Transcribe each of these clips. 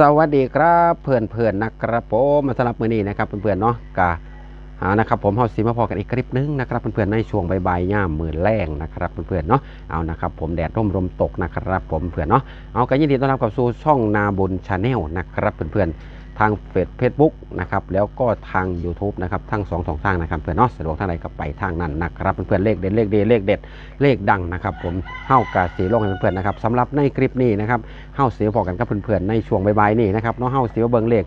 สวัสดีครับเพื่อนเพื่อนๆนะครับผมมาสำหรับมื้อนี้นะครับเพื่อนๆเนาะกะหานะครับผมเฮาสิมาพอกันอีกคลิปนึงนะครับเพื่อนๆในช่วงบ่ายๆย่ามมือแรงนะครับเพื่อนๆเนาะเอานะครับผมแดดร่มลมตกนะครับผมเพื่อนเนาะเอากันยินดีต้อนรับกับสู่ช่องนาบุญชาแนลนะครับเพื่อนๆ ทางเฟซเฟซบุ๊กนะครับแล้วก็ทาง YouTube นะครับทั้งสองสองทางนะครับเพื่อนเนาะสะดวกทางไหนก็ไปทางนั้นนะครับเพื่อนๆเลขเด็ดเลขดีเลขเด็ดเลขดังนะครับผมเฮ้ากาสีโลงให้เพื่อนๆนะครับสำหรับในคลิปนี้นะครับเฮ้าเสียพอกันกับเพื่อนๆในช่วงบ่ายๆนี่นะครับเนาะเฮ้าเสียเบิ่งเลข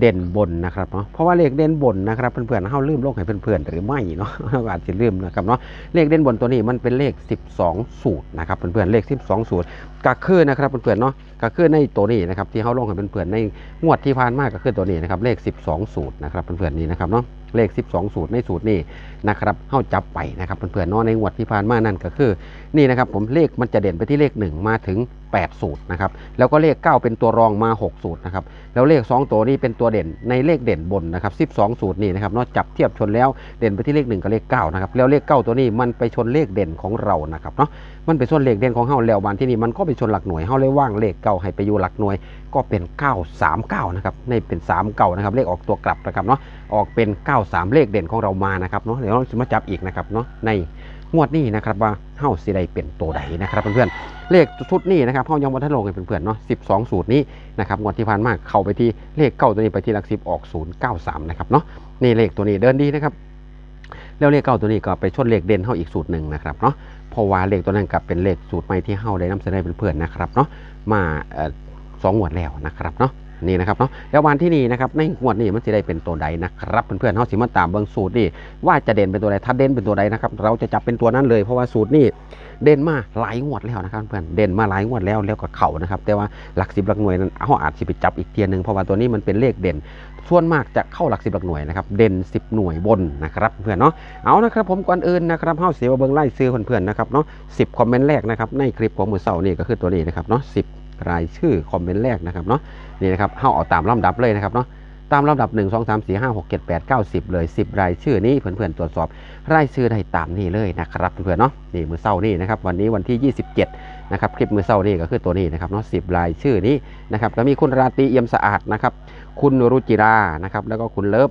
เด่นบนนะครับเนาะเพราะว่าเลขเด่นบนนะครับเพื่อนๆเฮาลืมโลงให้เพื่อนๆหรือไม่เนาะเฮาอาจจะลืมนะครับเนาะเลขเด่นบนตัวนี้มันเป็นเลข 12 สูตรนะครับเพื่อนๆเลข 12 สูตรก็คือนะครับเพื่อนๆเนาะก็คือในตัวนี้นะครับที่เฮาลงให้เพื่อนๆในงวดที่ผ่านมาก็คือตัวนี้นะครับเลข 12 สูตรนะครับเพื่อนๆนี่นะครับเนาะเลข 12 สูตรในสูตรนี้นะครับเฮาจับไปนะครับเพื่อนๆเนาะในงวดที่ผ่านมานั่นก็คือนี่นะครับผมเลขมันจะเด่นไปที่เลข 1 มาถึง 8 สูตรนะครับแล้วก็เลข 9 เป็นตัวรองมา 6 สูตรนะครับแล้วเลข 2 ตัวนี้เป็นตัวเด่นในเลขเด่นบนนะครับ12 สูตรนี่นะครับเนอกจับเทียบชนแล้วเด่นไปที่เลข 1 กับเลข9นะครับแล้วเลข 9 ตัวนี้มันไปชนเลขเด่นของเรานะครับเนาะมันไปชนเลขเด่นของเฮาแล้ววันที่นี่มันก็ไปชนหลักหน่วยเฮาเลยว่างเลขเก่าให้ไปอยู่หลักหน่วย ก็เป็น 939นะครับในเป็น3เก่านะครับเลขออกตัวกลับนะครับเนาะออกเป็น 93 เลขเด่นของเรามานะครับเนาะเดี๋ยวเราจะมาจับอีกนะครับเนาะในงวดนี้นะครับว่าเฮาสิได้เป็นตัวใดนะครับเพื่อนๆเลขชุดนี้นะครับเฮายังบ่ทันลงให้เพื่อนๆเนาะ12 สูตรนี้นะครับงวดที่ผ่านมาเข้าไปที่เลขเก้าตัวนี้ไปที่หลักสิบออก 093นะครับเนาะนี่เลขตัวนี้เดินดีนะครับแล้วเลขเก้าตัวนี้ก็ไปชนเลขเด่นเฮาอีกสูตรหนึ่งนะครับเนาะ เพราะว่าเลขตัวนั้นกลับเป็นเลขสูตรใหม่ที่เฮาได้นำเสนอเพื่อนๆนะครับเนาะมาเอ่อสองงวดแล้วนะครับเนาะ นี่นะครับเนาะแล้ววันที่นี่นะครับในงวดนี้มันจะได้เป็นตัวใดนะครับเพื่อนๆเฮาสิมาตามเบิ่งสูตรนี่ว่าจะเด่นเป็นตัวใดถ้าเด่นเป็นตัวใดนะครับเราจะจับเป็นตัวนั้นเลยเพราะว่าสูตรนี่เด่นมาหลายงวดแล้วนะครับเพื่อนเด่นมาหลายงวดแล้วแล้วก็เข่านะครับแต่ว่าหลักสิบหลักหน่วยนั้นเขาอาจจะไปจับอีกเทียนหนึ่งเพราะว่าตัวนี้มันเป็นเลขเด่น ส่วนมากจะเข้าหลักสิบหลักหน่วยนะครับเด่น 10 หน่วยบนนะครับเพื่อนเนาะเอานะครับผมก่อนอื่นนะครับเฮาเสียเบิ้งไล่ซื้อเพื่อนๆนะครับเนาะสิคอมเมนต์แรกนะครับในคลิปของมือเสาร์นี่ก็คือตัวนี้นะครับเนาะสิ รายชื่อคอมเมนต์แรกนะครับเนาะนี่นะครับเฮาเอาตามลำดับเลยนะครับเนาะตามลำดับ 1 2 3 4 5 6 7 8 9 10 เลย 10 รายชื่อนี้เพื่อนๆตรวจสอบรายชื่อได้ตามนี้เลยนะครับเพื่อนๆเนาะนี่มือเศร้านี่นะครับวันนี้วันที่ 27นะครับคลิปมือเศร้านี่ก็คือตัวนี้นะครับเนาะ10รายชื่อนี้นะครับแล้วมีคุณราตรีเอี่ยมสะอาดนะครับคุณรุจิรานะครับแล้วก็คุณเลิฟ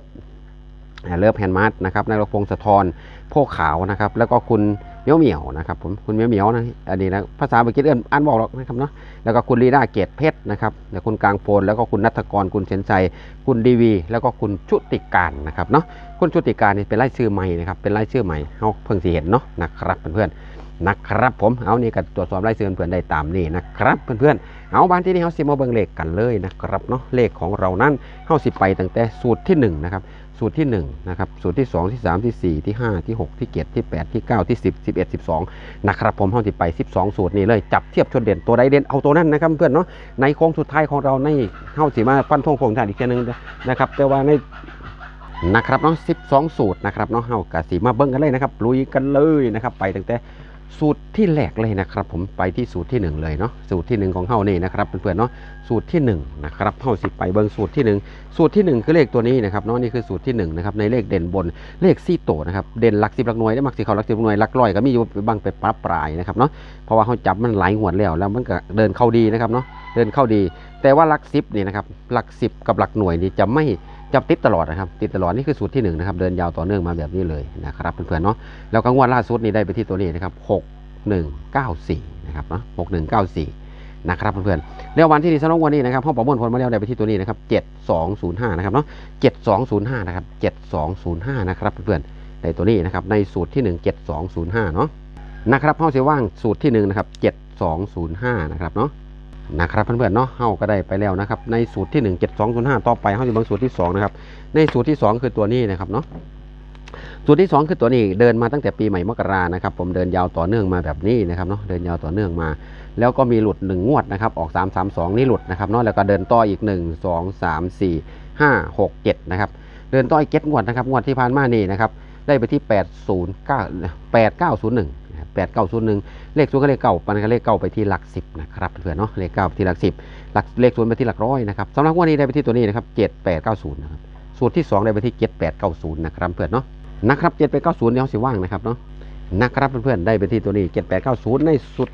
เลิฟแฮนด์มาร์ทนะครับนายรพงศ์สะทรโพขาวนะครับแล้วก็คุณ เมียวเหมียวนะครับผมคุณเมียวเหมียวนะอันนี้นะภาษาอังกฤษเอื้อนอ่านบอกหรอกนะครับเนาะแล้วก็คุณลีน่าเกตเพชรนะครับแล้วคุณกลางโฟนแล้วก็คุณนัทกรคุณเชนชัยคุณดีวี แล้วก็คุณชุติการนะครับเนาะคุณชุติการนี่เป็นรายชื่อใหม่นะครับเป็นรายชื่อใหม่เขาเพิ่งสิเห็นเนาะนะครับเพื่อนๆนะครับผมเอานี่ก็ตรวจสอบรายชื่อเพื่อนๆได้ตามนี้นะครับเพื่อนๆเอาบ้านที่นี่เขาสิมาเบิ่งเลขกันเลยนะครับเนาะเลขของเรานั้นเขาสิไปตั้งแต่สูตรที่1นะครับ สูตรที่1นะครับสูตรที่ 2 ที่ 3 ที่ 4 ที่ 5 ที่ 6 ที่ 7 ที่ 8 ที่ 9 ที่ 10 11 12 นะครับผมเขาสิไป 12 สูตรนี้เลยจับเทียบชนเด่นตัวใดเด่นเอาตัวนั้นนะครับเพื่อนเนาะในโค้งสุดท้ายของเราในเข้าสิมาฟันธงโค้งท่านอีกเทีนึงนะครับแต่ว่าในนะครับเนาะ12 สูตรนะครับเนาะเฮากะสีมาเบิ้งกันเลยนะครับลุยกันเลยนะครับไปตั้งแต่ สูตรที่แรกเลยนะครับ ผมไปที่สูตรที่ 1 เลยเนาะสูตรที่ 1 ของเฮานี่นะครับเพื่อนๆเนาะสูตรที่1นะครับเฮาสิไปเบิ้งสูตรที่ 1 สูตรที่ 1 คือเลขตัวนี้นะครับเนาะนี่คือสูตรที่1นะครับในเลขเด่นบนเลขซี่โตนะครับเด่นหลักสิบหลักหน่วยได้มักสิเขาหลักสิบหน่วยหลักร้อยก็มีอยู่บางไปปรับปลายนะครับเนาะเพราะว่าเขาจับมันหลายงวแล้วแล้วมันก็เดินเข้าดีนะครับเนาะเดินเข้าดี แต่ว่าหลักสิบนี่นะครับหลักสิบกับหลักหน่วยนี่จะไม่ จะติดตลอดนะครับ ติดตลอดนี่คือสูตรที่หนึ่งนะครับเดินยาวต่อเนื่องมาแบบนี้เลยนะครับเพื่อนๆเนาะแล้วก็งวดล่าสุดนี่ได้ไปที่ตัวนี้นะครับหกหนึ่งเก้าสี่นะครับเนาะหกหนึ่งเก้าสี่นะครับเพื่อนๆแล้ววันที่ดีสำหรับวันนี้นะครับห้องประมวลผลมาแล้วได้ไปที่ตัวนี้นะครับเจ็ดสองศูนย์ห้านะครับเนาะเจ็ดสองศูนย์ห้านะครับเจ็ดสองศูนย์ห้านะครับเพื่อนๆในตัวนี้นะครับในสูตรที่หนึ่งเจ็ดสองศูนย์ห้าเนาะนะครับห้องเสียว่างสูตรที่หนึ่งนะครับเจ็ดสองศูนย์ห้านะครับเนาะ นะครับเพื่อนๆเนาะเฮาก็ได้ไปแล้วนะครับ ในสูตรที่ 1 7 2 0 5 ต่อไปเฮาจะเบิ่งสูตรที่ 2 นะครับ ในสูตรที่ 2 คือตัวนี้นะครับเนาะสูตรที่ 2 คือตัวนี้เดินมาตั้งแต่ปีใหม่มกรานะครับ ผมเดินยาวต่อเนื่องมาแบบนี้นะครับเนาะเดินยาวต่อเนื่องมา แล้วก็มีหลุด 1 งวดนะครับ ออก 3 3 2 นี่หลุดนะครับเนาะแล้วก็เดินต่ออีก 1 2 3 4 5 6 7นะครับเดินต่ออีกเจ็ดงวดนะครับงวดที่ผ่านมานี่นะครับได้ไปที่ 809 8901 8901เลขศูนย์กับเลขเก้าปันกับเลขเก้าไปที่หลักสิบนะครับเพื่อนเนาะเลขเก้าไปที่หลักสิบหลักเลขศูนย์ไปที่หลักร้อยนะครับสำหรับวันนี้ได้ไปที่ตัวนี้นะครับเจ็ดแปดเก้าศูนย์นะครับสูตรที่สองได้ไปที่เจ็ดแปดเก้าศูนย์นะครับเพื่อนเนาะนะครับเจ็ดแปดเก้าศูนย์เดี๋ยวสิว่างนะครับเนาะนะครับเพื่อนๆได้ไปที่ตัวนี้เจ็ดแปดเก้าศูนย์ในสุด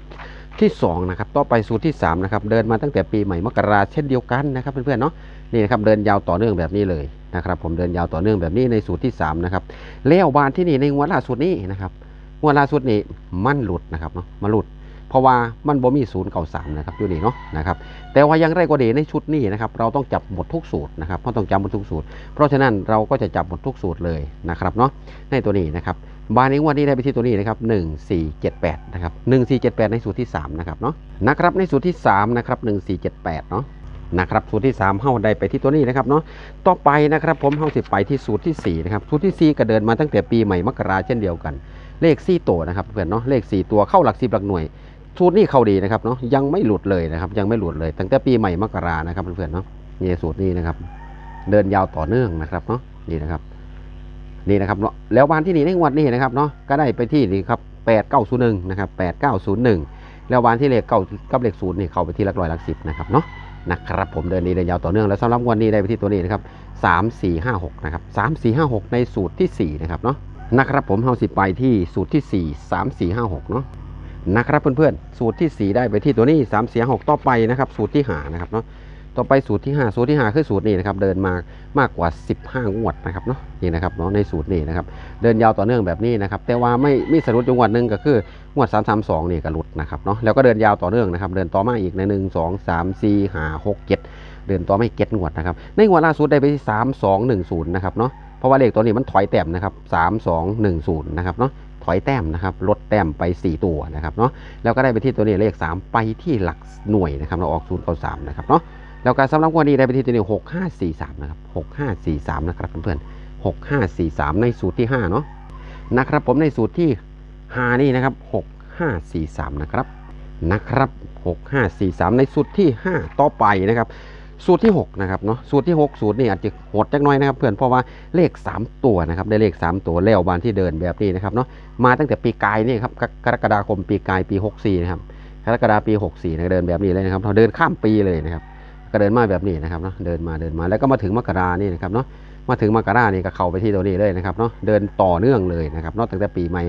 ที่สองนะครับต่อไปสูตรที่สามนะครับเดินมาตั้งแต่ปีใหม่มกราเช่นเดียวกันนะครับเพื่อนๆเนาะนี่นะครับเดินยาวต่อเนื่องแบบนี้เลยนะครับผมเดินยาวต่อเนื่องแบบนี้ในสูตรที่สามนะครับแล้วบานที่นี่ในงวดล่าสุดนี้นะครับ งวดล่าสุดนี้มันหลุดนะครับเนาะมันหลุด เพราะว่ามันบ่มีศูนย์เก่าสามนะครับอยู่นี่เนาะนะครับแต่ว่ายังไรก็ดีในชุดนี้นะครับเราต้องจับหมดทุกสูตรนะครับเพราะต้องจำหมดทุกสูตร เพราะฉะนั้นเราก็จะจับหมดทุกสูตรเลยนะครับเนาะในตัวนี้นะครับบานนี้งวันนี้ได้ไปที่ตัวนี้นะครับ1 4 7 8นะครับ1 4 7 8 ในสูตรที่3นะครับเนาะนะครับในสูตรที่3นะครับ1 4 7 8เนาะนะครับสูตรที่3เฮาได้ไปที่ตัวนี้นะครับเนาะต่อไปนะครับผมเฮาสิไปที่สูตรที่สี่นะครับสูตรที่สี่ก็เดินมาตั้งแต่ปีใหม่มกราเช่นเดียวกัน เลข4ตัวนะครับเพื่อนเนาะเลข 4 ตัวเข้าหลักสิบหลักหน่วยสูตรนี้เข้าดีนะครับเนาะยังไม่หลุดเลยนะครับ ยังไม่หลุดเลย ตั้งแต่ปีใหม่มกรานะครับเพื่อนๆเนาะนี่สูตรนี้นะครับ เดินยาวต่อเนื่องนะครับเนาะนี่นะครับนี่นะครับเนาะแล้ววันที่นี่ในงวดนี้นะครับเนาะก็ได้ไปที่นี่ครับแปดเก้าศูนย์หนึ่งนะครับแปดเก้าศูนย์หนึ่งแล้ววันที่เลขเก้ากับเลขศูนย์นี่เข้าไปที่หลักร้อยหลักสิบนะครับเนาะนะครับผมเดินนี้เดินยาวต่อเนื่องแล้วสำหรับวันนี้ได้ไปที่ตัวนี้นะครับสามสี่ห้าหกนะครับสามสี่ห้าหกในสูตรที่สี่นะครับเนาะ นะครับผมเฮาสิไปที่สูตรที่สี่สามสี่ห้าหกเนาะนะครับเพื่อนๆสูตรที่ 4 ได้ไปที่ตัวนี้3เสีย6ต่อไปนะครับสูตรที่หานะครับเนาะต่อไปสูตรที่ 5 สูตรที่ 5 คือสูตรนี้นะครับเดินมามากกว่า 15 งวดนะครับเนาะนี่นะครับเนาะในสูตรนี้นะครับเดินยาวต่อเนื่องแบบนี้นะครับแต่ว่าไม่ไมีสรุปจังหวัดหนึ่งก็คืองวด 332นี่ก็หลุดนะครับเนาะแล้วก็เดินยาวต่อเนื่องนะครับเดินต่อมาอีกใน 1 2 3 4 5 6 7 เดินต่อไม่เก็ตงวดนะครับในงวดล่าสุดได้ไปที่3210นะครับเนาะ เพราะว่าเลขตัวนี้มันถอยแต้มนะครับ3210นะครับเนาะถอยแต้มนะครับลดแต้มไป 4 ตัวนะครับเนาะแล้วก็ได้ไปที่ตัวนี้เลข 3 ไปที่หลักหน่วยนะครับเราออก0ูนย์เก้าสามนะครับเนาะแล้วการสำหรับวันนี้ได้ไปที่ตัวนี้6 5 4 3นะครับ6 5 4 3นะครับเพื่อนๆ6 5 4 3 ในสูตรที่5เนาะนะครับผมในสูตรที่5นี่นะครับ6 5 4 3นะครับนะครับ6 5 4 3 ในสูตรที่ 5 ต่อไปนะครับ สูตรที่6นะครับเนาะสูตรที่6สูตรนี่อาจจะโหดจักน้อยนะครับ เพื่อนเพราะว่าเลข 3 ตัวนะครับได้เลข 3 ตัวแล้วบานที่เดินแบบนี้นะครับเนาะมาตั้งแต่ปีกายนี่ครับกรกฎาคมปีกายปี 64นะครับกรกฎาปี64นะเดินแบบนี้เลยนะครับเราเดินข้ามปีเลยนะครับก็เดินมาแบบนี้นะครับเนาะเดินมาเดินมาแล้วก็มาถึงมกรานี่นะครับเนาะมาถึงมกรานี่ก็เข้าไปที่ตัวนี้เลยนะครับเนาะเดินต่อเนื่องเลยนะครับเนอกตั้งแต่ปีใหม่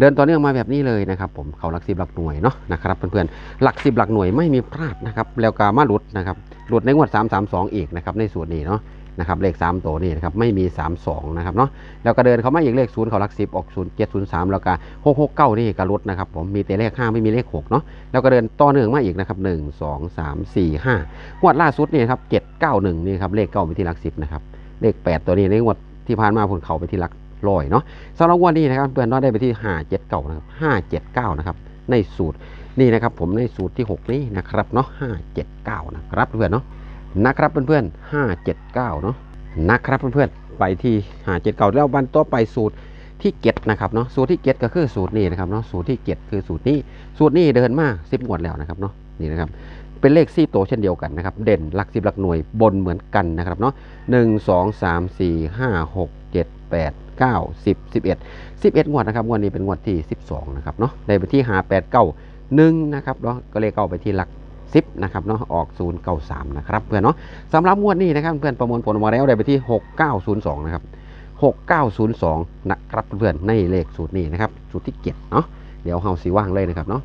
เดินต่อเนื่องมาแบบนี้เลยนะครับผมเขาหลักสิบหลักหน่วยเนาะนะครับเพื่อนๆหลักสิบหลักหน่วยไม่มีพลาดนะครับแล้วก็มาลุดนะครับ หลุดในงวด 3 3 2 อีกนะครับในสูตรนี้เนาะนะครับเลข 3 ตัวนี้นะครับไม่มี 3 2 นะครับเนาะแล้วก็เดินเขามาอีกเลข 0 เขาลัก 10 ออก 0 7 0 3 แล้วก็ 6 6 9 นี่ก็ลดนะครับผมมีแต่เลข 5 ไม่มีเลข 6 เนาะแล้วก็เดินต่อเนื่องมาอีกนะครับ 1 2 3 4 5งวดล่าสุดนี่ครับ 7 9 1 นี่ครับเลขเก้าไปที่ลัก 10 นะครับ เลข 8 ตัวนี้ในงวดที่ผ่านมาผลเขาไปที่ลักร้อยเนาะสำหรับงวดนี้นะครับเพื่อนๆเนาได้ไปที่ 5 7 9นะครับ5 7 9 นะครับในสูตร นี่นะครับผมในสูตรที่ 6 นี้นะครับเนาะ5 7 9 นะครับเพื่อนเนาะนะครับเพื่อนๆ5 7 9 เนาะนะครับเพื่อนๆไปที่ 5 7 9 แล้ววันต่อไปสูตรที่เก็ดนะครับเนาะสูตรที่เก็ดก็คือสูตรนี้นะครับเนาะสูตรที่เก็ดคือสูตรนี้ สูตรนี้เดินมา10งวดแล้วนะครับเนาะนี่นะครับเป็นเลขซี่โตวเช่นเดียวกันนะครับเด่นหลักสิบหลักหน่วยบนเหมือนกันนะครับเนาะหนึ่งสองสามสี่ห้าหกเจ็ดแปดเก้าสิบสิบเอ็ดสิบเอ็ดงวดนะครับงวดนี้เป็นงวดที่สิบสองนะครับเนาะได้ไปที่หาแปดเก้า หนึ่งนะครับเนาะก็เลยเข้าไปที่หลักสิบนะครับเนาะออก0ูนย์เก้าสามนะครับเพื่อนเนาะสำหรับงวดนี้นะครับเพื่อนประมวลผลออกมาแล้วได้ไปที่ 6902 นะครับ 6902 นะครับเพื่อนในเลขสูตรนี้นะครับสูตรที่เกียรเนาะเดี๋ยวเฮาสีว่างเลยนะครับเนาะ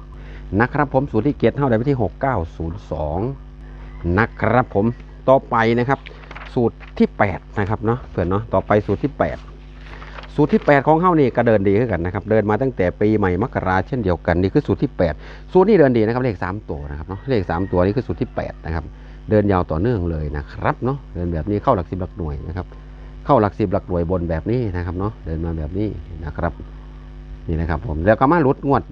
นะครับผมสูตรที่เกียรเฮาได้ไปที่ 6902 นะครับผมต่อไปนะครับ สูตรที่ 8 นะครับเนาะเพื่อนเนาะต่อไปสูตรที่ 8 สูตรที่ 8 ของเฮานี่ก็เดินดีขึ้นกันนะครับ เดินมาตั้งแต่ปีใหม่มกราเช่นเดียวกันนี่คือสูตรที่ 8 สูตรนี้เดินดีนะครับเลข 3 ตัวนะครับเนาะเลข 3 ตัวนี้คือสูตรที่ 8 นะครับ เดินยาวต่อเนื่องเลยนะครับเนาะเดินแบบนี้เข้าหลักสิบหลักหน่วยนะครับ เข้าหลักสิบหลักหน่วยบนแบบนี้นะครับเนาะเดินมาแบบนี้นะครับนี่นะครับผมแล้วก็มาลดงวด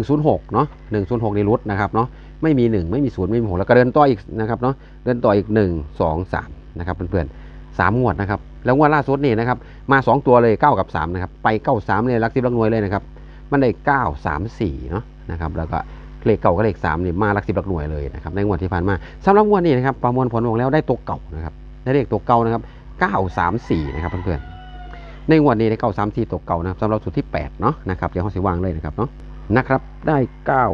106 เนาะ106นี่ลดนะครับเนาะไม่มี 1 ไม่มี0ไม่มี6แล้วก็เดินต่ออีกนะครับเนาะเดินต่ออีก 1 2 3 นะครับเพื่อนๆ สามงวดนะครับแล้วงวดล่าสุดนี่นะครับมา 2 ตัวเลย 9 กับ3นะครับไป 9 3เลยลักสิบลักหน่วยเลยนะครับมันได้ 9 3 4เนาะนะครับแล้วก็เลขเก่ากับเลข3นี่มาหลักสิบลักหน่วยเลยนะครับในงวดที่ผ่านมาสำหรับงวดนี้นะครับประมวลผลออกแล้วได้ตัวเก่านะครับได้เลขตัวเก่านะครับ934นะครับเพื่อนๆในงวดนี้ได้ 934ตัวเก่านะครับสำหรับสูตรที่8เนาะนะครับเดี๋ยวเขาสิวางเลยนะครับเนาะนะครับได้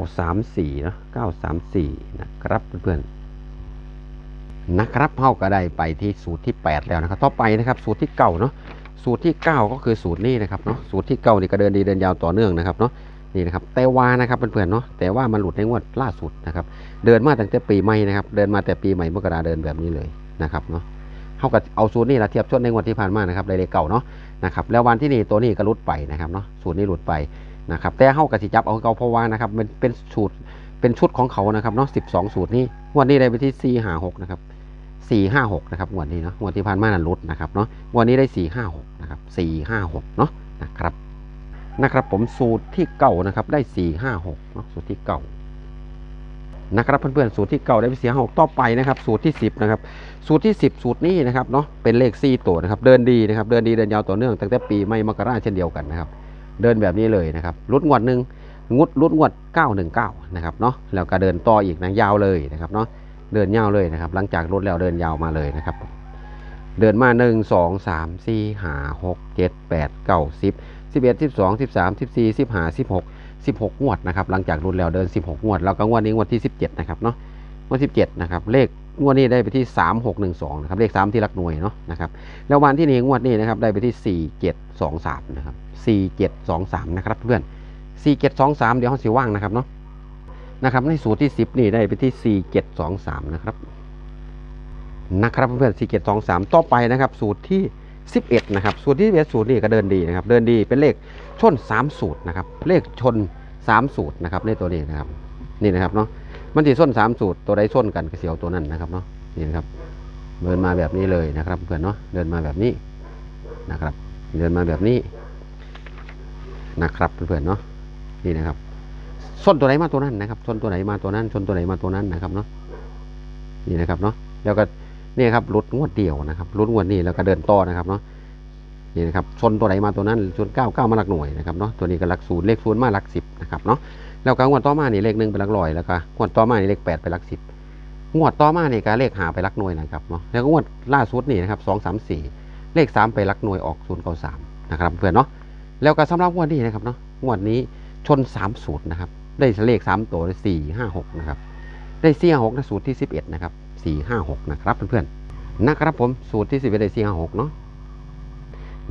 934เนาะ934 นะครับเพื่อนๆ นะครับเฮาก็ได้ไปที่สูตรที่ 8 แล้วนะครับต่อไปนะครับสูตรที่เก่าเนาะสูตรที่ 9 ก็คือสูตรนี้นะครับเนาะสูตรที่เก่านี่ก็เดินดีเดินยาวต่อเนื่องนะครับเนาะนี่นะครับแต่ว่านะครับเพื่อนๆเนาะแต่ว่ามันหลุดในงวดล่าสุดนะครับเดินมาตั้งแต่ปีใหม่นะครับเดินมาแต่ปีใหม่มกราเดินแบบนี้เลยนะครับเนาะเท่ากับเอาสูตรนี่ละเทียบชนในงวดที่ผ่านมานะครับเลขเก่าเนาะนะครับแล้ววันที่นี่ตัวนี้ก็หลุดไปนะครับเนาะสูตรนี้หลุดไปนะครับแต่เท่ากับสิจับเอาเก่าเพราะว่านะครับมันเป็นสูตรเป็นชุดของเขานะครับเนาะสิบสองสูตรนี้วดนี้ได้ไปที่สี่หาหกนะครับ สี่ห้าหกนะครับงวดนี้เนาะงวดที่ผ่านมานั้นหลุดนะครับเนาะงวดนี้ได้สี่ห้าหกนะครับสี่ห้าหกเนาะนะครับนะครับผมสูตรที่เก่านะครับได้สี่ห้าหกเนาะสูตรที่เก่านะครับเพื่อนๆสูตรที่เก่าได้ไปสี่ห้าหกต่อไปนะครับ สูตรที่สิบนะครับสูตรที่สิบสูตรนี้นะครับเนาะเป็นเลขสี่ตัวนะครับเดินดีนะครับเดินดีเดินยาวต่อเนื่องตั้งแต่ปีไม่มกราเช่นเดียวกันนะครับเดินแบบนี้เลยนะครับรุดงวดหนึ่งงุดรุดงวด 919 นะครับเนาะแล้วก็เดินต่ออีกนะยาวเลยนะครับเนาะ เดินยาวเลยนะครับ หลังจากรุดแล้วเดินยาวมาเลยนะครับ เดินมา1 2 3 4 5 6 7 8 9 10 11 12 13 14 15 16 16งวดนะครับ หลังจากรุ่นแล้วเดิน16งวด แล้วก็งวดนี้งวดที่17นะครับเนาะงวด17นะครับ เลขงวดนี้ได้ไปที่3612นะครับ เลข3ที่รักหน่วยเนาะนะครับ แล้ววันที่นี้งวดนี้นะครับ ได้ไปที่4723นะครับ4723นะครับเพื่อน4723เดี๋ยวเขาสิว่างนะครับเนาะ นะครับ ในสูตรที่ 10 นี่ได้ไปที่ 4723 นะครับ นะครับเพื่อนๆ4 7 2 3 ต่อไปนะครับ สูตรที่ 11 นะครับ สูตรที่11สูตรนี้ก็เดินดีนะครับ เดินดีเป็นเลขชน 3 สูตรนะครับ เลขชน 3 สูตรนะครับในตัวนี้นะครับ นี่นะครับเนาะ มันทีส้น 3 สูตร ตัวใดส้นกันก็เสียวตัวนั้นนะครับเนาะ นี่นะครับ เดินมาแบบนี้เลยนะครับ เพื่อนเนาะ เดินมาแบบนี้นะครับ เดินมาแบบนี้นะครับเพื่อนๆเนาะ นี่นะครับ ส้นตัวไหนมาตัวนั้นนะครับส้นตัวไหนมาตัวนั้นส้นตัวไหนมาตัวนั้นนะครับเนาะนี่นะครับเนาะแล้วก็นี่ครับรุดงวดเดียวนะครับรุดงวดนี้แล้วก็เดินต่อนะครับเนาะนี่นะครับชนตัวไหนมาตัวนั้นชนเก้าเก้ามาหลักหน่วยนะครับเนาะตัวนี้ก็หลักศูนย์เลขศูนย์มาหลักสิบนะครับเนาะแล้วก็งวดต่อมานี่เลขหนึ่งเป็นหลักร้อยแล้วก็งวดต่อมานี่เลขแปดเป็นหลักสิบงวดต่อมานี่ก็เลขหาไปหลักหน่วยนะครับเนาะแล้วก็งวดล่าสุดนี่นะครับสองสามสี่เลขสามไปหลักหน่วยออกศูนย์เก้าสามนะครับเพื่อนเนาะแล้วก็สำหรับงวดนี้นะครับเนาะงวดนี้ชนสามสูตรนะครับ ได้เลขสามตัวสี่ห้าหกนะครับได้สี่ห้าหกนะสูตรที่สิบเอ็ดนะครับสี่ห้าหกนะครับเพื่อนๆนะครับผมสูตรที่11ได้4 5 6เนาะ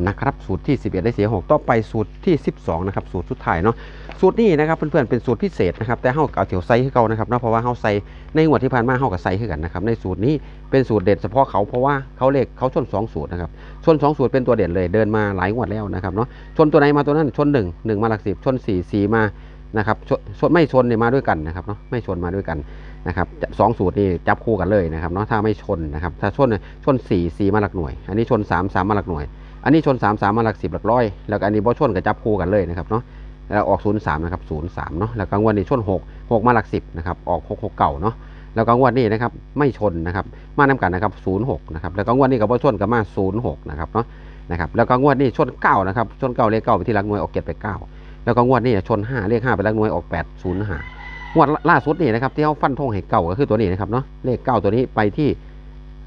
นะครับสูตรที่ 11 ได้4 6ต่อไปสูตรที่ 12นะครับสูตรสุดท้ายเนาะสูตรนี้นะครับเพื่อนๆเป็นสูตรพิเศษนะครับแต่เฮาเอาเถียวไซให้เขานะครับเนาะเพราะว่าเฮาใส่ในงวดที่ผ่านมาเฮากับไซให้กันนะครับในสูตรนี้เป็นสูตรเด็ดเฉพาะเขาเพราะว่าเขาเลขเขาชน 2 สูตรนะครับชน 2 สูตรเป็นตัวเด่นเลยเดินมาหลายงวดแล้วนะครับเนาะชนตัวไหนมาตัวนั้นชน 1 1 มาหลักสิบชน4 4มา นะครับชนชนไม่ชนเนี่ยมาด้วยกันนะครับเนาะไม่ชนมาด้วยกันนะครับสองสูตรนี่จับคู่กันเลยนะครับเนาะถ้าไม่ชนนะครับถ้าชนเนี่ยชน4 4มาหลักหน่วย อันนี้ชน3 3มาหลักหน่วย อันนี้ชน3 3มาหลัก10หลักร้อยแล้วอันนี้บ่ชนก็จับคู่กันเลยนะครับเนาะแล้วออก0 3นะครับ0 3เนาะแล้วกลางวันนี้ชน6 6มาหลัก10นะครับออก6 6เก่าเนาะแล้วกลางวันนี้นะครับไม่ชนนะครับมานํกันนะครับ0 6นะครับแล้วกลางวันนี้กับบ่ชนกับมา0 6นะครับเนาะนะครับแล้วกลางวันนี้ชน9นะครับชน9เลข9ไปที่หลักหน่วยออก7ไป9 แล้วกลางวันนี้ชน5เลข5ไปหลักหน่วยออก 8 0 5งวดล่าสุดนี่นะครับที่เขาฟันธงให้เก่าก็คือตัวนี้นะครับเนาะเลขเก้าตัวนี้ไปที่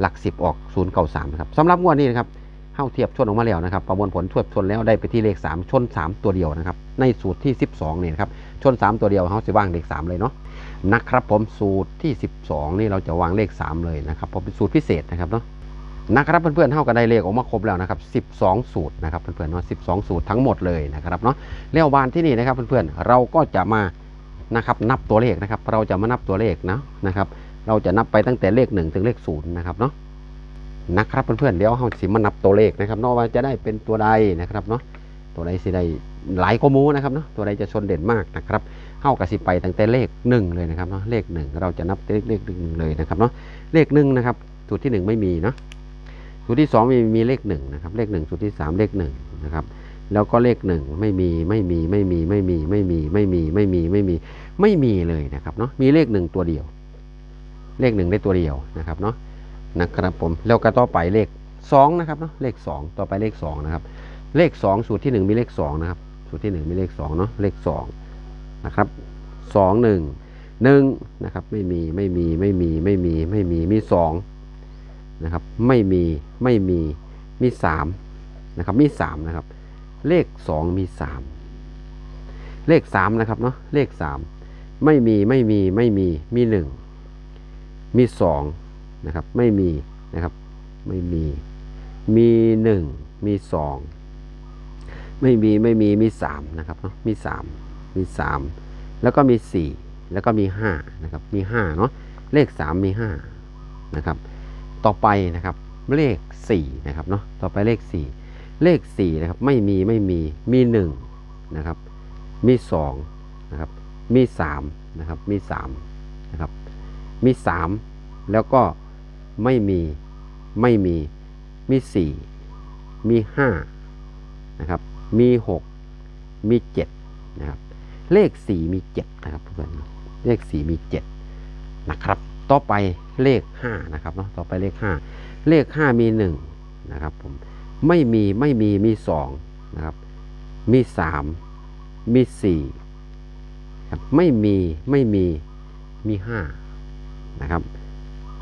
หลักสิบออกศูนย์เก้าสามนะครับสำหรับงวดนี้นะครับเข้าเทียบชนออกมาแล้วนะครับประมวลผลทวบชนแล้วได้ไปที่เลขสามชนสามตัวเดียวนะครับในสูตรที่สิบสองนี่นะครับชนสามตัวเดียวเขาจะวางเลขสามเลยเนาะนะครับผมสูตรที่สิบสองนี่เราจะวางเลขสามเลยนะครับผมเป็นสูตรพิเศษนะครับเนาะ นะครับเพื่อนๆเท่ากันได้เลขออกมาครบแล้วนะครับ 12 สูตรนะครับเพื่อนๆเนาะ12 สูตรทั้งหมดเลยนะครับเนาะแล้วบานที่นี่นะครับเพื่อนๆเราก็จะมานะครับนับตัวเลขนะครับ เราจะมานับตัวเลขนะนะครับ เราจะนับไปตั้งแต่เลข 1 ถึงเลข0นะครับเนาะนะครับเพื่อนๆเดี๋ยวเราสิมานับตัวเลขนะครับเนาะว่าจะได้เป็นตัวใดนะครับเนาะตัวใดสิได้หลายกว่าหมูนะครับเนาะตัวใดจะชนเด่นมากนะครับเข้ากับสิไปตั้งแต่เลข 1 เลยนะครับเนาะเลข 1 เราจะนับเลขเลขหนึ่งเลยนะครับเนาะเลข1นะครับสูตรที่ 1 ไม่มีเนาะ สูตรที่ 2 มีมีเลข1นะครับเลข 1 สูตรที่ 3 เลข1นะครับแล้วก็เลขหนึ่งไม่มีไม่มีไม่มีไม่มีไม่มีไม่มีไม่มีไม่มีไม่มีเลยนะครับเนาะมีเลขหนึ่งตัวเดียว เลขหนึ่งได้ตัวเดียวนะครับเนาะนะครับผมแล้วก็ต่อไปเลขสองนะครับเนาะเลขสองต่อไปเลขสองนะครับเลขสองสูตรที่หนึ่งมีเลขสองนะครับสูตรที่หนึ่งมีเลขสองเนาะเลขสองนะครับสองหนึ่งหนึ่งนะครับไม่มีไม่มีไม่มีไม่มีไม่มีมีสอง นะครับ ไม่มีไม่มีมีสามนะครับมีสามนะครับ เลขสองมีสามเลขสามนะครับเนาะเลขสามไม่มีไม่มีไม่มีมีหนึ่งมีสองนะครับไม่มีนะครับไม่มีมีหนึ่งมีสองไม่มีไม่มีมีสามนะครับเนาะมีสามมีสามแล้วก็มีสี่แล้วก็มีห้านะครับมีห้าเนาะเลขสามมีห้านะครับ ต่อไปนะครับเลขสี่นะครับเนาะต่อไปเลขสี่เลขสี่นะครับไม่มีไม่มีมีหนึ่งนะครับมีสองนะครับมีสามนะครับมีสามนะครับมีสามแล้วก็ไม่มีไม่มีมีสี่มีห้านะครับมีหกมีเจ็ดนะครับเลขสี่มีเจ็ดนะครับเพื่อนเลขสี่มีเจ็ดนะครับต่อไป เลขห้านะครับเนาะต่อไปเลขห้าเลขห้ามีหนึ่งนะครับผมไม่มีไม่มีมีสองนะครับมีสามมีสี่ครับไม่มีไม่มีมีห้านะครับ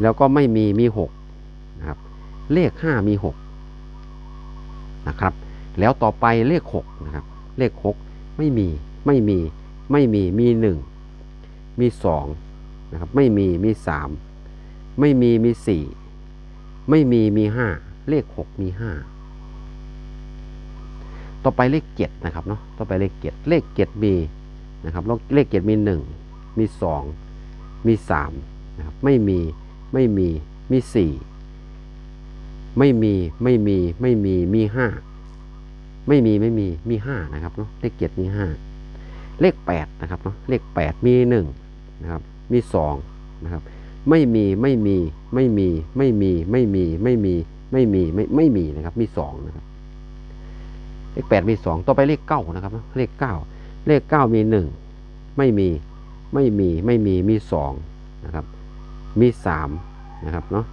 แล้วก็ไม่มีมีหกนะครับเลขห้ามีหกนะครับแล้วต่อไปเลขหกนะครับเลขหกไม่มีไม่มีไม่มีมีหนึ่งมีสองนะครับไม่มีมีสาม ไม่มีมีสี่ไม่มีมีห้าเลขหกมีห้าต่อไปเลขเจ็ดนะครับเนาะต่อไปเลขเจ็ดเลขเจ็ดมีนะครับเลขเจ็ดมีหนึ่งมีสองมีสามนะครับไม่มีไม่มีมีสี่ไม่มีไม่มีไม่มีมีห้าไม่มีไม่มีมีห้านะครับเนาะเลขเจ็ดมีห้าเลขแปดนะครับเนาะเลขแปดมีหนึ่งนะครับมีสองนะครับ ไม่มีไม่มีไม่มีไม่มีไม่มีไม่มีไม่มีไม่ไม่มีนะครับ มีสองนะครับเลขแปดมีสองต่อไปเลขเก้านะครับ เลขเก้าเลขเก้ามีหนึ่งไม่มีไม่มีไม่มีมีสองนะครับ มีสามนะครับเนาะ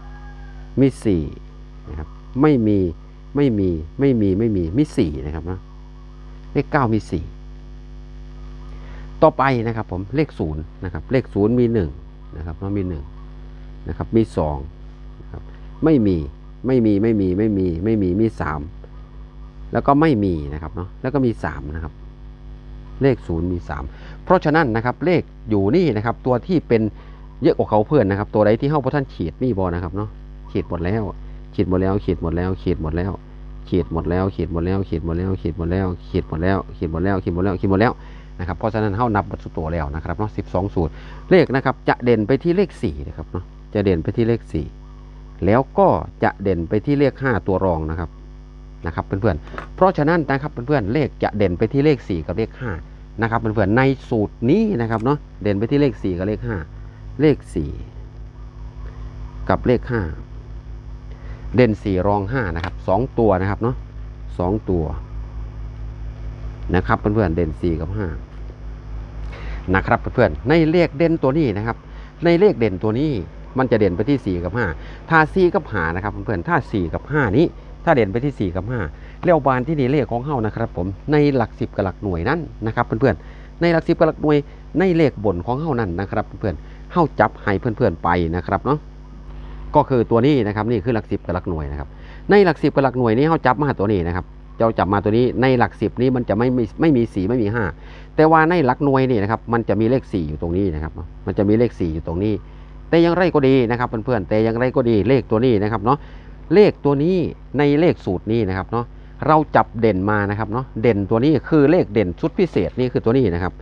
มีสี่นะครับไม่มีไม่มีไม่มีไม่มีมีสี่นะครับเนะเลขเก้ามีสี่ต่อไปนะครับผมเลขศูนย์นะครับ เลขศูนย์มีหนึ่งนะครับเนาะมีหนึ่ง นะครับมีสองนะครับไม่มีไม่มีไม่มีไม่มีไม่มีมีสามแล้วก็ไม่มีนะครับเนาะแล้วก็มีสามนะครับ เลขศูนย์มีสามเพราะฉะนั้นนะครับเลขอยู่นี่นะครับตัวที่เป็นเยอะกว่าเขาเพื่อนนะครับ ตัวใดที่เข้าพระท่านขีดมีบอนะครับเนาะขีดหมดแล้วขีดหมดแล้วขีดหมดแล้วขีดหมดแล้วขีดหมดแล้วขีดหมดแล้วขีดหมดแล้วขีดหมดแล้วขีดหมดแล้วขีดหมดแล้วขีดหมดแล้วขีดหมดแล้วนะครับเพราะฉะนั้นเข้านับบัตรตัวแล้วนะครับเนาะสิบสองสูตรเลขนะครับจะเด่นไปที่เลขสี่นะครับเนาะ จะเด่นไปที่เลขสี่แล้วก็จะเด่นไปที่เลขห้าตัวรองนะครับนะครับเพื่อนๆ เพราะฉะนั้นนะครับเพื่อนๆ เลขจะเด่นไปที่เลขสี่กับเลขห้านะครับเพื่อนๆ ในสูตรนี้นะครับเนาะเด่นไปที่เลขสี่กับเลขห้าเลขสี่กับเลขห้าเด่นสี่รองห้านะครับสองตัวนะครับเนาะสองตัวนะครับเพื่อนๆ เด่นสี่กับห้านะครับเพื่อนๆ ในเลขเด่นตัวนี้นะครับ ในเลขเด่นตัวนี้ มันจะเด่นไปที่สี่กับห้าถ้าสี่กับห้านะครับเพื่อนๆถ้าสี่กับห้านี้ ถ้าเด่นไปที่สี่กับห้าแล้วบานที่นี่เลขของเฮานะครับผมในหลักสิบกับหลักหน่วยนั่นนะครับเพื่อนๆในหลักสิบกับหลักหน่วยในเลขบนของเฮานั่นนะครับเพื่อนๆเฮาจับให้เพื่อนๆไปนะครับเนาะก็คือตัวนี้นะครับนี่คือหลักสิบกับหลักหน่วยนะครับในหลักสิบกับหลักหน่วยนี้เขาจับมาตัวนี้นะครับเจ้าจับมาตัวนี้ในหลักสิบนี้มันจะไม่มีไม่มีสี่ไม่มีห้าแต่ว่าในหลักหน่วยนี่นะครับมันจะมีเลขสี่อยู่ตรงนี้นะครับมันจะมีเลขสี่อยู่ตรงนี้ แต่อยังไรก็ดีนะครับเพื่อนๆแต่อยังไรก็ดีเลขตัวนี้นะครับเนาะเลขตัวนี้ในเลขสูตรนี้นะครับเนาะเราจับเด่นมานะครับเนาะเด่นตัวนี้คือเลขเด่นชุดพิเศษนี่คือตัวนี้นะครับ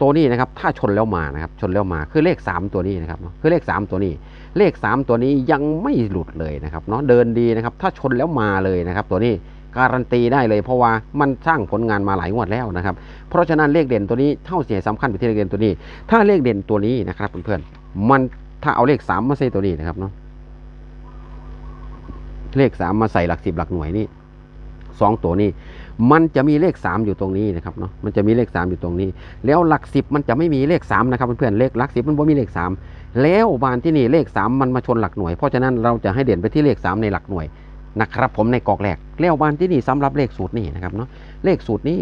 ตัวนี้นะครับถ้าชนแล้วมานะครับชนแล้วมาคือเลข 3 ตัวนี้นะครับเนาะคือเลข 3 ตัวนี้ เลข 3 ตัวนี้ยังไม่หลุดเลยนะครับเนาะเดินดีนะครับ ถ้าชนแล้วมาเลยนะครับตัวนี้การันตีได้เลยเพราะว่ามันสร้างผลงานมาหลายงวดแล้วนะครับ เพราะฉะนั้นเลขเด่นตัวนี้เท่าเสียสำคัญไปที่เลขเด่นตัวนี้ ถ้าเลขเด่นตัวนี้นะครับเพื่อนๆมัน ถ้าเอาเลข3มมาใส่ตัวนี้นะครับเนาะเลข3มมาใส่หลักสิบหลักหน่วยนี่สองตัวนี้ มันจะมีเลข3อยู่ตรงนี้นะครับเนาะมันจะมีเลข3อยู่ตรงนี้ แล้วหลักสิบมันจะไม่มีเลข3นะครับเพื่อนๆเลขหลักสิบมันบ่มีเลข3แล้วบานที่นี่เลข3มันมาชนหลักหน่วย เพราะฉะนั้นเราจะให้เด่นไปที่เลข3ในหลักหน่วยนะครับผมในกอกแรกแล้วบานที่นี่สำหรับเลขสูตรนี้นะครับเนาะเลขสูตรนี้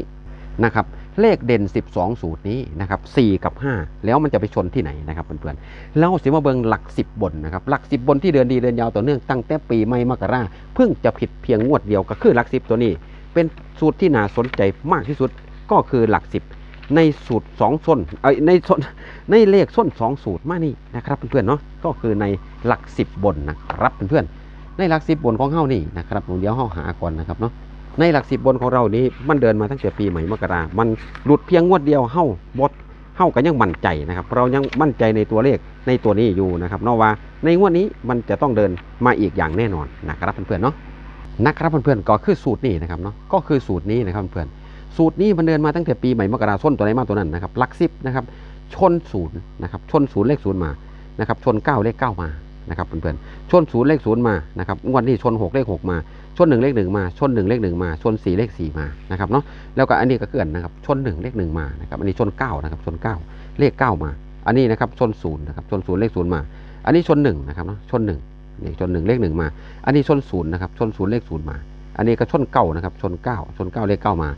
นะครับ เลขเด่น 12 สูตรนี้นะครับ4กับ 5 แล้วมันจะไปชนที่ไหนนะครับเพื่อนๆเราสิมาเบิงหลัก 10 บนนะครับหลัก 10 บนที่เดินดีเดินยาวต่อเนื่องตั้งแต่ปีไม่มกราเพิ่งจะผิดเพียงงวดเดียวก็คือหลัก 10 ตัวนี้ เป็นสูตรที่น่าสนใจมากที่สุดก็คือหลัก 10 ในสูตร2ส้นเอ้ในส้นในเลขส้น 2 สูตรมานี่นะครับเพื่อนๆเนาะก็คือในหลัก 10 บนนะครับเพื่อนๆในหลัก 10 บนของเฮานี่นะครับผมเดี๋ยวเฮาหาก่อนนะครับเนาะ ในหลักสิบบนของเรานี้มันเดินมาตั้งแต่ปีใหม่มกรามันหลุดเพียงงวดเดียวเฮ้าบดเฮ้ากันยังมั่นใจนะครับ เรายังมั่นใจในตัวเลขในตัวนี้อยู่นะครับเนอกว่าในงวดนี้มันจะต้องเดินมาอีกอย่างแน่นอนนะครับเพื่อนๆเนาะนะครับเพื่อนๆก็คือสูตรนี้นะครับเนาะก็คือสูตรนี้นะครับเพื่อนสูตรนี้มันเดินมาตั้งแต่ปีใหม่มกราส้นตัวไหนมาตัวนั้นนะครับหลักสิบนะครับชนศูนย์นะครับชนศูนย์เลขศูนย์มานะครับชนเก้าเลขเก้ามานะครับเพื่อนๆชนศูนย์เลขศูนย์มานะครับงวดนี้ชนหกเลขหกมา ชนหนึ่งเลขหนึ่งมาชนหนึ่งเลขหนึ่งมาชนสี่เลขสี่มานะครับเนาะแล้วก็อันนี้ก็เกินนะครับชนหนึ่งเลขหนึ่งมานะครับอันนี้ชนเก้านะครับชนเก้าเลขเก้ามา อันนี้นะครับชนศูนย์นะครับชนศูนย์เลขศูนย์มา อันนี้ชนหนึ่งนะครับเนาะชนหนึ่งนี่ชนหนึ่งเลขหนึ่งมา อันนี้ชนศูนย์นะครับชนศูนย์เลขศูนย์มา อันนี้ก็ชนเก้านะครับชนเก้าชนเก้าเลขเก้ามา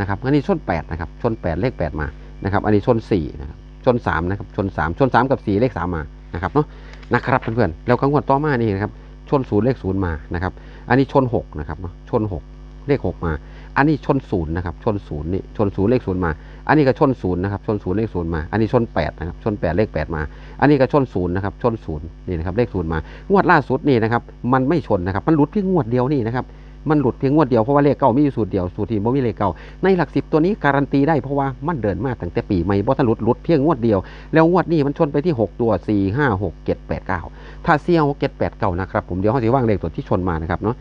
นะครับอันนี้ชนแปดนะครับชนแปดเลขแปดมานะครับอันนี้ชนสี่นะครับชนสามนะครับชนสามชนสามกับสี่เลขสามมานะครับเนาะนะครับเพื่อนๆแล้วก็งวดต่อมานี่นะครับชนศูนย์เลขศูนย์มานะครับ อันนี้ชนหกนะครับเนาะชนหกเลขหกมา อันนี้ชนศูนย์นะครับ ชนศูนย์นี่ชนศูนย์เลขศูนย์มา อันนี้ก็ชนศูนย์นะครับ ชนศูนย์เลขศูนย์มา อันนี้ชนแปดนะครับ ชนแปดเลขแปดมา อันนี้ก็ชนศูนย์นะครับ ชนศูนย์นี่นะครับ เลขศูนย์มา งวดล่าสุดนี่นะครับ มันไม่ชนนะครับ มันหลุดเพียงงวดเดียวนี่นะครับ มันหลุดเพียงงวดเดียวเพราะว่าเลขเก้ามีอยู่สูตรเดียวสูตรที่บ่มีเลขเก้าในหลักสิบตัวนี้การันตีได้เพราะว่ามันเดินมาตั้งแต่ปีใหม่บ่ทันหลุดหลุดเพียงงวดเดียว แล้วงวดนี้มันชนไปที่ 6 ตัว4 5 6 7 8 9 ถ้าเสี่ยว7 8 9นะครับผมเดี๋ยวเขาจะว่างเลขตัวที่ชนมานะครับเนาะ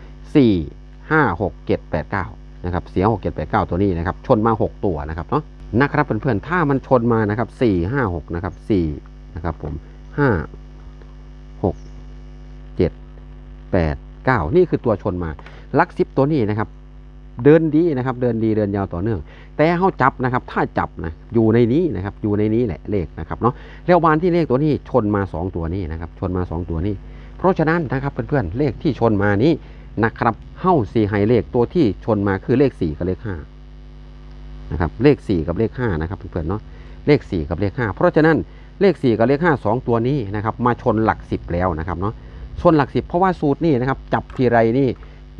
4 5 6 7 8 9นะครับเสีย6 7 8 9ตัวนี้นะครับชนมา 6 ตัวนะครับเนาะนะครับเพื่อนๆถ้ามันชนมานะครับ4 5 6นะครับ4นะครับผม5 6 7 8 9นี่คือตัวชนมา ลักซิปตัวนี้นะครับ เดินดีนะครับ เดินดีเดินยาวต่อเนื่อง แต่เขาจับนะครับ ถ้าจับนะอยู่ในนี้นะครับ อยู่ในนี้แหละเลขนะครับเนาะแล้ววานที่เลขตัวนี้ชนมา 2 ตัวนี้นะครับ ชนมา 2 ตัวนี้ เพราะฉะนั้นนะครับเพื่อนๆเลขที่ชนมานี้นะครับเฮ้าสี่ไฮเลขตัวที่ชนมาคือเลข 4 กับเลข5นะครับเลข 4 กับเลข5นะครับเพื่อนๆเนาะเลข 4 กับเลข 5 เพราะฉะนั้นเลข 4 กับเลข 5 2 ตัวนี้นะครับมาชนหลัก 10 แล้วนะครับเนาะชนหลัก 10 เพราะว่าสูตรนี่นะครับจับทีไรนี่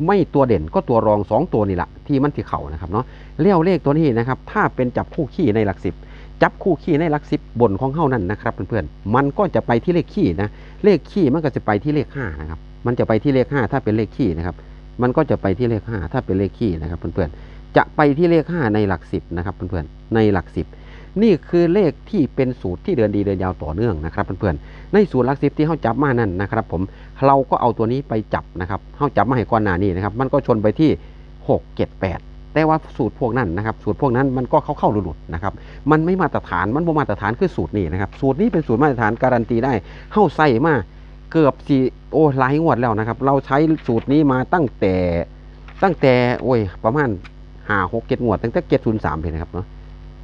ไม่ตัวเด่นก็ตัวรอง 2 ตัวนี่แหละที่มันที่เข่านะครับเนาะเลี้ยวเลขตัวนี้นะครับถ้าเป็นจับคู่ขี้ในหลักสิบจับคู่ขี้ในหลักสิบบนของเฮ้านั่นนะครับเพื่อนๆมันก็จะไปที่เลขขี้นะเลขขี้มันก็จะไปที่เลขห้านะครับมันจะไปที่เลขห้าถ้าเป็นเลขขี้นะครับมันก็จะไปที่เลขห้าถ้าเป็นเลขขี้นะครับเพื่อนๆจะไปที่เลขห้าในหลักสิบนะครับเพื่อนๆในหลักสิบ นี่คือเลขที่เป็นสูตรที่เดินดีเดินยาวต่อเนื่องนะครับเพื่อนๆ ในสูตรลักสิบที่เข้าจับมานั่นนะครับ ผมเราก็เอาตัวนี้ไปจับนะครับเข้าจับมาให้ก่อนหน้านี้นะครับ มันก็ชนไปที่หกเจ็ดแปดแต่ว่าสูตรพวกนั้นนะครับ สูตรพวกนั้นมันก็เข้าเข้าๆหลุดๆนะครับ มันไม่มาตรฐานมันบ่มาตรฐานคือสูตรนี้นะครับ สูตรนี้เป็นสูตรมาตรฐานการันตีได้เข้าใส่มาเกือบสี่โอ้หลายงวดแล้วนะครับ เราใช้สูตรนี้มาตั้งแต่ตั้งแต่โอ้ยประมาณห้าหกเจ็ดงวดตั้งแต่เจ็ดศูนย์สามเลยนะครับเนาะ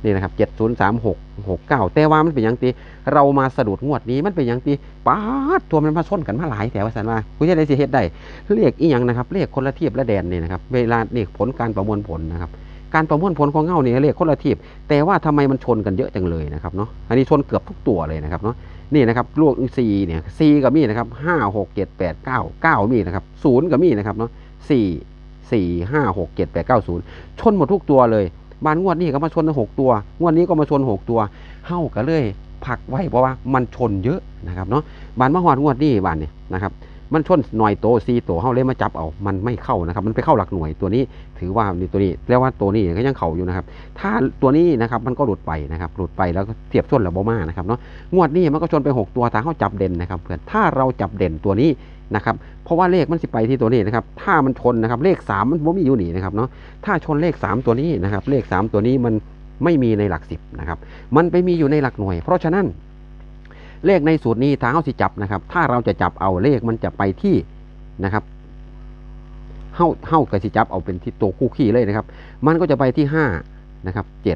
นี่นะครับเจ็ดศูนย์สามหกหกเก้าแต่ว่ามันเป็นอย่างตีเรามาสะดุดงวดนี้มันเป็นอย่างตีป้าดตัวมันมาชนกันมาหลายแถวสันว่าคุณจะได้สิเฮ็ดได้เรียกอีหยังนะครับเรียกคนละทีบและแดนนี่นะครับเวลานี่ผลการประมวลผลนะครับการประมวลผลของเงาเนี่ยเรียกคนละทีบแต่ว่าทำไมมันชนกันเยอะจังเลยนะครับเนาะอันนี้ชนเกือบทุกตัวเลยนะครับเนาะนี่นะครับลูกซีเนี่ยซีก็มีนะครับห้าหกเจ็ดแปดเก้าเก้ามีนะครับศูนย์ก็มีนะครับเนาะสี่สี่ห้าหกเจ็ดแปดเก้าศูนย์ชนหมดทุกตัวเลย บานงวดนี้ก็มาชนหกตัว งวดนี้ก็มาชนหกตัวเฮ้าก็เลยผักไว้เพราะว่ามันชนเยอะนะครับเนาะบานมาหอดงวดนี้บานนี่นะครับมันชนหน่วยโตซีโตเฮาเลยมาจับเอามันไม่เข้านะครับ มันไปเข้าหลักหน่วยตัวนี้ถือว่านี่ตัวนี้เรียกว่าตัวนี้ก็ยังเข่าอยู่นะครับ ถ้าตัวนี้นะครับมันก็หลุดไปนะครับ หลุดไปแล้วก็เทียบชนแล้วบ่มานะครับเนาะงวดนี้มันก็ชนไป 6 ตัวทางเขาจับเด่นนะครับเพื่อนถ้าเราจับเด่นตัวนี้ นะครับเพราะว่าเลขมันสิไปที่ตัวนี้นะครับถ้ามันชนนะครับเลข 3 มันบ่มีอยู่นี่นะครับเนาะถ้าชนเลข 3 ตัวนี้นะครับเลข 3 ตัวนี้มันไม่มีในหลักสิบนะครับมันไปมีอยู่ในหลักหน่วย เพราะฉะนั้น เลขในสูตรนี้ทางเขาสิจับนะครับ ถ้าเราจะจับเอาเลขมันจะไปที่นะครับเฮ้าเฮ้ากระสิจับเอาเป็นที่ตัวคู่ขี้เลยนะครับ มันก็จะไปที่ห้านะครับเ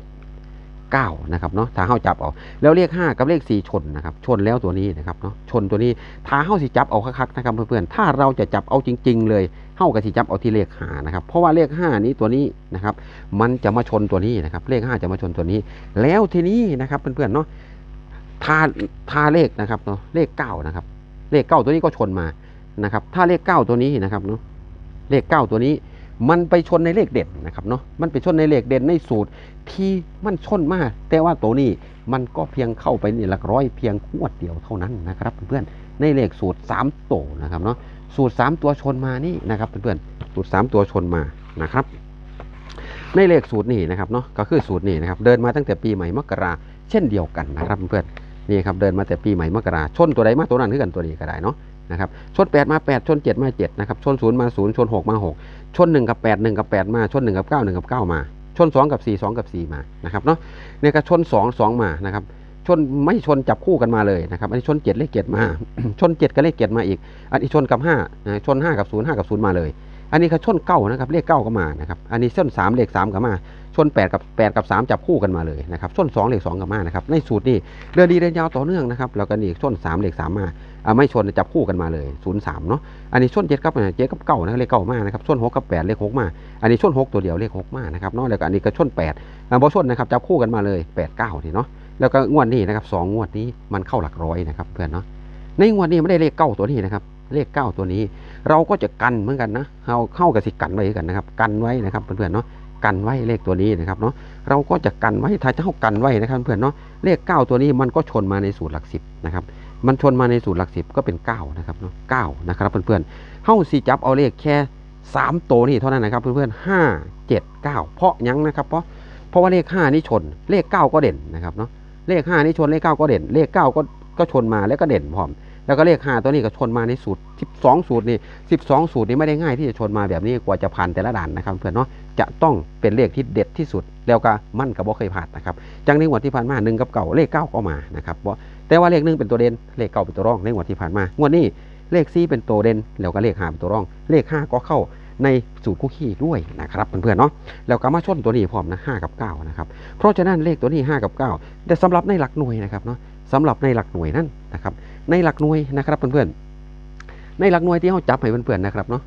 จ็ดเก้านะครับเนาะถ้าเฮ้าจับเอาแล้วเลขห้ากับเลขสี่ชนนะครับชนแล้วตัวนี้นะครับเนาะชนตัวนี้ถ้าเฮ้าสิจับเอาคักๆนะครับเพื่อนๆถ้าเราจะจับเอาจริง ๆ เลยเฮ้ากระสิจับเอาที่เลขห้านะครับเพราะว่าเลขห้านี้ตัวนี้นะครับมันจะมาชนตัวนี้นะครับเลขห้าจะมาชนตัวนี้ แล้วทีนี้นะครับเพื่อนๆเนาะทาทาเลขนะครับเนาะเลขเก้านะครับเลขเก้าตัวนี้ก็ชนมานะครับถ้าเลขเก้าตัวนี้นะครับเนาะเลขเก้าตัวนี้ มันไปชนในเลขเด่นนะครับเนาะมันไปชนในเลขเด่นในสูตรที่มันชนมาก แต่ว่าตัวนี้มันก็เพียงเข้าไปในหลักร้อยเพียงงวดเดียวเท่านั้นนะครับเพื่อนในเลขสูตรสามตัวนะครับเนาะสูตรสามตัวชนมานี่นะครับเพื่อนๆสูตรสามตัวชนมานะครับ ในเลขสูตรนี้นะครับเนาะก็คือสูตรนี้นะครับเดินมาตั้งแต่ปีใหม่มกราเช่นเดียวกันนะครับเพื่อนนี่ครับเดินมาแต่ปีใหม่มกราชนตัวใดมาตัวนั้นคือกันตัวนี้ก็ได้เนาะนะครับชน 8 มา 8 ชน 7 มา 7 นะครับ ชน 0 มา 0 ชน 6 มา 6 ชน1กับ8 1กับ8มา ชน1กับ9 1กับ9มา ชน2กับ4 2กับ4มา นะครับเนาะเนี่ยก็ชน2 2มา นะครับ ชนไม่ชนจับคู่กันมาเลยนะครับ อันนี้ชน7เลข7มา ชน7กับเลข7มาอีก อันนี้ชนกับ5นะชน5กับ0 5กับ0มาเลย อันนี้ก็ชนเก้านะครับ เลขเก้าก็มา นะครับ อันนี้ชนสามเลขสามก็มา ชน8กับ8กับ3จับคู่กันมาเลยนะครับ ชน2เลข2กับมา นะครับ ในสูตรนี้เดินดีเดินยาวต่อเนื่องนะครับ แล้วก็นี่ชน3เลข3มาอ่า ไม่ชนจับคู่กันมาเลย0 3เนาะอันนี้ชน7กับเจ็ดกับเก้านะเลขเก้ามากนะครับชน6กับ8เลข6มาอันนี้ชน6ตัวเดียวเลข6มานะครับเนาะแล้วก็อันนี้ก็ชน8อ่าบ่ชนนะครับจับคู่กันมาเลย8 9นี่เนาะแล้วก็งวดนี้นะครับสองงวดนี้มันเข้าหลักร้อยนะครับเพื่อนเนาะในงวดนี้ไม่ได้เลขเก้าตัวนี้นะครับเลขเก้าตัวนี้ เราก็จะกันเหมือนกันนะเราเข้ากับสิกันไว้กันนะครับกันไว้นะครับเพื่อนๆเนาะกันไว้เลขตัวนี้นะครับเนาะเราก็จะกันไว้ถ้าจะเข้ากันไว้นะครับเพื่อนเนาะเลข 9 ตัวนี้มันก็ชนมาในสูตรหลักสิบนะครับ มันชนมาในสูตรหลักสิบก็เป็น 9 นะครับเนาะ9นะครับเพื่อนๆเข้าสีจับเอาเลขแค่3ตัวนี้เท่านั้นนะครับเพื่อนๆห้าเจ็ดเก้าเพราะยังนะครับเพราะเพราะว่าเลข 5 นี่ชน เลข 9 ก็เด่นนะครับเนาะเลข 5 นี่ชนเลข 9 ก็เด่น เลข 9 ก็ก็ชนมาแล้วก็เด่นพร้อม แล้วก็เลข 5 ตัวนี้ก็ชนมาในสูตร 12 สูตรนี่12 สูตรนี้ไม่ได้ง่ายที่จะชนมาแบบนี้กว่าจะผ่านแต่ละด่านนะครับเพื่อนเนาะจะต้องเป็นเลขที่เด็ดที่สุด แล้วก็มั่นกับว่าเคยผ่านนะครับจังในงวดที่ผ่านมาหนึ่งกับเก่าเลขเก้าก็มานะครับเพราะ แต่ว่าเลขหนึ่งเป็นตัวเด่นเลขเก้าเป็นตัวร่องในงวดที่ผ่านมางวดนี้เลขสี่เป็นตัวเด่นแล้วก็เลขห้าเป็นตัวร่อง เลขห้าก็เข้าในสูตรคู่ขี้ด้วยนะครับเพื่อนๆเนาะแล้วก็มาชนตัวนี้พร้อมนะห้ากับเก้านะครับเพราะฉะนั้นเลขตัวนี้ห้ากับเก้าแต่สำหรับในหลักหน่วยนะครับเนาะสำหรับในหลักหน่วยนั่นนะครับในหลักหน่วยนะครับเพื่อนๆในหลักหน่วยที่เราจับให้เพื่อนๆนะครับเนาะ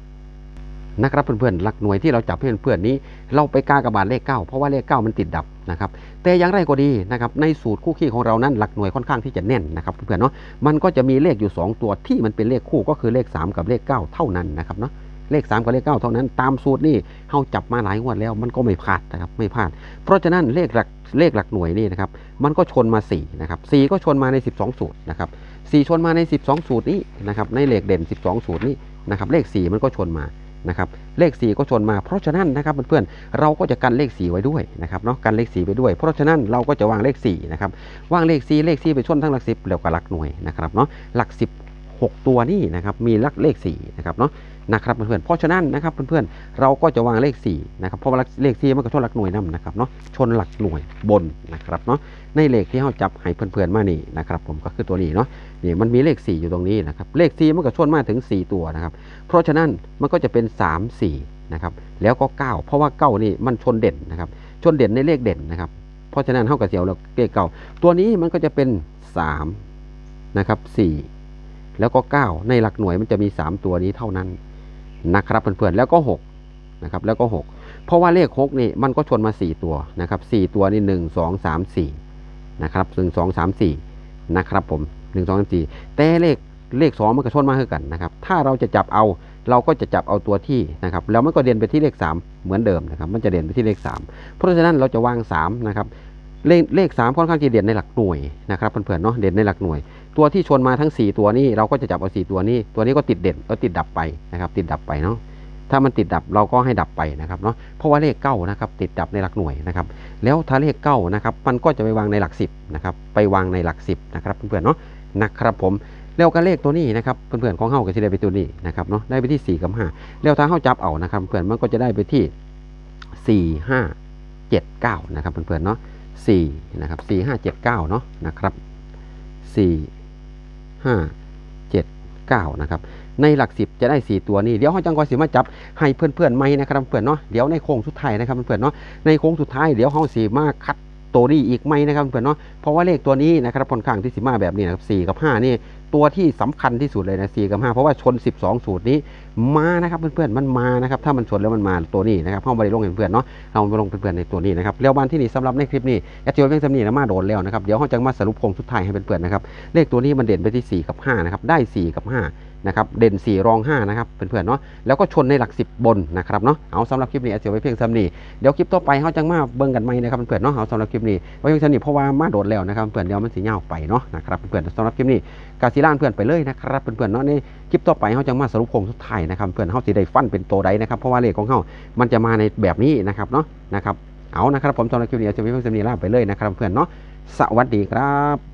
นะครับเพื่อนๆหลักหน่วยที่เราจับให้เพื่อนๆนี้ เราไปกากระบาดเลขเก้าเพราะว่าเลขเก้ามันติดดับนะครับแต่อย่างไรก็ดีนะครับในสูตรคู่ขี้ของเรานั้นหลักหน่วยค่อนข้างที่จะแน่นนะครับเพื่อนๆเนาะมันก็จะมีเลขอยู่ 2 ตัวที่มันเป็นเลขคู่ก็คือเลข 3 กับเลข 9 เท่านั้นนะครับเนาะเลข 3 กับเลข 9 เท่านั้น ตามสูตรนี่เราจับมาหลายงวดแล้วมันก็ไม่พลาดนะครับไม่พลาด เพราะฉะนั้นเลขหลักเลขหลักหน่วยนี่นะครับมันก็ชนมา4นะครับ4ก็ชนมาใน 12 สูตรนะครับ4ชนมาใน 12 สูตรนี้นะครับในเลขเด่น 12 สูตรนี้นะครับเลข 4 มันก็ชนมา นะครับเลข 4 ก็ชนมาเพราะฉะนั้นนะครับเพื่อนๆเราก็จะกันเลข 4 ไว้ด้วยนะครับเนาะกันเลข 4 ไปด้วย เพราะฉะนั้นเราก็จะวางเลข4นะครับวางเลข 4 เลข 4 ไปชนทั้งหลัก 10 แล้วก็หลักหน่วยนะครับเนาะหลัก 16 ตัวนี่นะครับมีหลักเลข4นะครับเนาะนะครับเพื่อนๆเพราะฉะนั้นนะครับเพื่อนๆเราก็จะวางเลข4นะครับเพราะว่าเลข4มันก็ชนหลักหน่วยนํนะครับเนาะชนหลักหน่วยบนนะครับเนาะ ในเลขที่เราจับให้เพื่อนๆมานี่นะครับผมก็คือตัวนี้เนาะนี่มันมีเลข 4 อยู่ตรงนี้นะครับเลข 4 มันก็ชนมาถึง 4 ตัวนะครับเพราะฉะนั้นมันก็จะเป็น 3 4นะครับแล้วก็ 9 เพราะว่า9นี่มันชนเด่นนะครับชนเด่นในเลขเด่นนะครับเพราะฉะนั้นเท่ากับเสียวแล้วเลขเก่าตัวนี้มันก็จะเป็น3นะครับ4แล้วก็ 9 ในหลักหน่วยมันจะมี 3 ตัวนี้เท่านั้นนะครับเพื่อนๆแล้วก็ 6นะครับแล้วก็ 6 เพราะว่าเลข6นี่มันก็ชนมา 4 ตัวนะครับ4ตัวนี่ 1 2 3 4 นะครับ1 2 3 4นะครับผม1 2 3 4แต่เลขเลข2มันก็ชนมาเท่ากันนะครับถ้าเราจะจับเอาเราก็จะจับเอาตัวที่นะครับแล้วมันก็เด่นไปที่เลข 3 เหมือนเดิมนะครับมันจะเด่นไปที่เลข 3 เพราะฉะนั้นเราจะวาง3นะครับเลขเลข3ค่อนข้างจะเด่นในหลักหน่วยนะครับเพื่อนๆเนาะเด่นในหลักหน่วย ตัวที่ชนมาทั้ง 4 ตัวนี้เราก็จะจับเอา4ตัวนี้ ตัวนี้ก็ติดเด่นก็ติดดับไปนะครับติดดับไปเนาะ ถ้ามันติดดับเราก็ให้ดับไปนะครับเนาะเพราะว่าเลขเก้านะครับติดดับในหลักหน่วยนะครับแล้วถ้าเลขเก้านะครับมันก็จะไปวางในหลักสิบนะครับไปวางในหลักสิบนะครับเพื่อนๆเนาะนะครับผมแล้วก็เลขตัวนี้นะครับเพื่อนๆของเฮาก็จะได้ไปตัวนี้นะครับเนาะได้ไปที่ 4 กับ5แล้วถ้าเฮาจับเอานะครับเพื่อนมันก็จะได้ไปที่ 4 5 7 9นะครับเพื่อนๆเนาะ4นะครับ4 5 7 9เนาะนะครับ4 5 7 9นะครับในหลักสิบจะได้ 4 ตัวนี้เดี๋ยวเขาจังกอยสิมาจับให้เพื่อนๆไหม่นะครับเพื่อนเนาะเดี๋ยวในโค้งสุดท้ายนะครับเพื่อนเนาะในโค้งสุดท้ายเดี๋ยวเขาสีมาคัดตัวนี้อีกไหมนะครับเพื่อนเนาะเพราะว่าเลขตัวนี้นะครับค่อนข้างที่สิมาแบบนี้นะครับ4กับ5นี่ตัวที่สำคัญที่สุดเลยนะ4กับ5เพราะว่าชน 12 สูตรนี้มานะครับเพื่อนๆมันมานะครับถ้ามันชนแล้วมันมาตัวนี้นะครับเข้าไปลงเพื่อนๆเนาะเราไปลงเพื่อนๆในตัวนี้นะครับแล้ววันที่นี่สำหรับในคลิปนี้แอดจิโอเพ่งสำนีนะมาโดนแล้วนะครับเดี๋ยวเขาจะมาสรุปโค้งสุดท้ายให้เพื่อนๆนะครับเลขตัวนี้มันเด่นไปที่ 4 กับ5นะครับได้ 4 กับ 5นะครับเด่น 4 รอง 5 นะครับเพื่อนๆเนาะแล้วก็ชนในหลัก 10 บนนะครับเนาะเอาสำหรับคลิปนี้เอาเสียไว้เพียงซ้ำนี้เดี๋ยวคลิปต่อไปเขาจังมาเบิ่งกันใหมนะครับเพื่อนๆเนาะเอาสำหรับคลิปนี้ไว้เพียงซ้ำนี้เพราะว่ามาโดดแล้วนะครับเพื่อนเดี๋ยวมันสิยาไปเนาะนะครับเพื่อนๆสำหรับคลิปนี้กาสิล่านเพื่อนไปเลยนะครับเพื่อนๆเนาะใน คลิปต่อไปเขาจังมาสรุปโครงสุดท้ายนะครับเพื่อนเขาสิได้ฟันเป็นโตได้นะครับเพราะว่าเลขของเขามันจะมาในแบบนี้นะครับเนาะนะครับเอานะครับผมสำหรับคลิปนี้เอาเสียไว้เพียงซ้ำนี้ลาไปเลยนะครับเพื่อนเนาะสวัสดีครับ